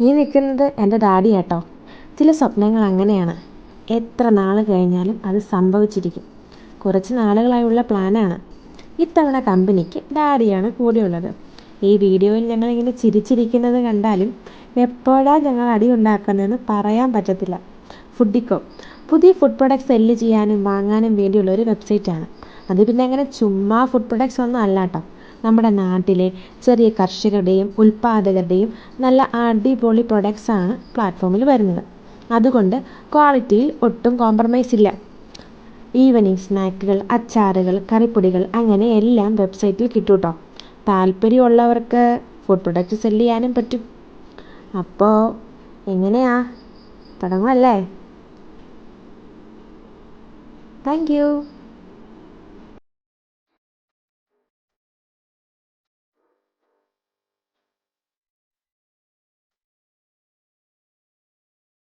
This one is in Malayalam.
ഈ നിൽക്കുന്നത് എന്റെ ഡാഡി കേട്ടോ ചില സ്വപ്നങ്ങൾ അങ്ങനെയാണ്. എത്ര നാൾ കഴിഞ്ഞാലും അത് സംഭവിച്ചിരിക്കും. കുറച്ച് നാളുകളായുള്ള പ്ലാനാണ്. ഇത്തവണ കമ്പനിക്ക് ഡാഡിയാണ് കൂടെയുള്ളത്. ഈ വീഡിയോയിൽ ഞങ്ങളിങ്ങനെ ചിരിച്ചിരിക്കുന്നത് കണ്ടാലും എപ്പോഴാണ് ഞങ്ങൾ അടി ഉണ്ടാക്കുന്നതെന്ന് പറയാൻ പറ്റത്തില്ല. ഫുഡിക്കോ? പുതിയ ഫുഡ് പ്രൊഡക്ട്സ് സെല്ല് ചെയ്യാനും വാങ്ങാനും വേണ്ടിയുള്ള ഒരു വെബ്സൈറ്റാണ് അത് പിന്നെ അങ്ങനെ ചുമ്മാ ഫുഡ് പ്രൊഡക്ട്സ് ഒന്നും അല്ല കേട്ടോ നമ്മുടെ നാട്ടിലെ ചെറിയ കർഷകരുടെയും ഉൽപാദകരുടെയും നല്ല അടിപൊളി പ്രൊഡക്ട്സാണ് പ്ലാറ്റ്ഫോമിൽ വരുന്നത്. അതുകൊണ്ട് ക്വാളിറ്റിയിൽ ഒട്ടും കോംപ്രമൈസ് ഇല്ല. ഈവനിങ് സ്നാക്കുകൾ അച്ചാറുകൾ കറിപ്പൊടികൾ അങ്ങനെ എല്ലാം വെബ്സൈറ്റിൽ കിട്ടും കേട്ടോ താല്പര്യമുള്ളവർക്ക് ഫുഡ് പ്രൊഡക്റ്റ് സെല്ല് ചെയ്യാനും പറ്റും. അപ്പോൾ എങ്ങനെയാ? തുടങ്ങുമല്ലേ താങ്ക് യു